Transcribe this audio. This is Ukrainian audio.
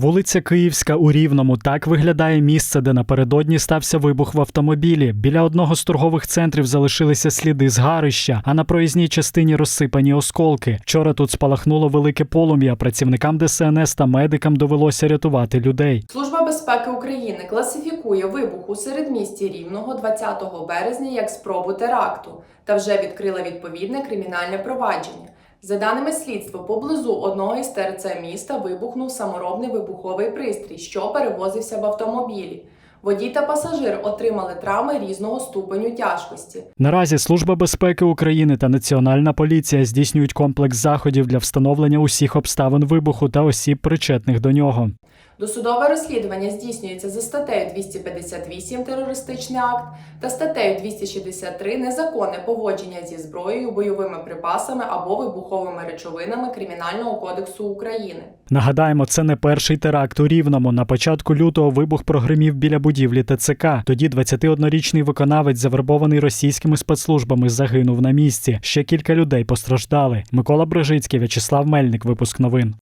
Вулиця Київська у Рівному. Так виглядає місце, де напередодні стався вибух в автомобілі. Біля одного з торгових центрів залишилися сліди згарища, а на проїзній частині розсипані осколки. Вчора тут спалахнуло велике полум'я. Працівникам ДСНС та медикам довелося рятувати людей. Служба безпеки України класифікує вибух у середмісті Рівного 20 березня як спробу теракту та вже відкрила відповідне кримінальне провадження. За даними слідства, поблизу одного із ТРЦ міста вибухнув саморобний вибуховий пристрій, що перевозився в автомобілі. Водій та пасажир отримали травми різного ступеню тяжкості. Наразі Служба безпеки України та Національна поліція здійснюють комплекс заходів для встановлення усіх обставин вибуху та осіб, причетних до нього. Досудове розслідування здійснюється за статтею 258 терористичний акт та статтею 263 незаконне поводження зі зброєю, бойовими припасами або вибуховими речовинами Кримінального кодексу України. Нагадаємо, це не перший теракт у Рівному. На початку лютого вибух прогримів біля будівлі ТЦК. Тоді 21-річний виконавець, завербований російськими спецслужбами, загинув на місці. Ще кілька людей постраждали. Микола Брижицький, В'ячеслав Мельник. Випуск новин.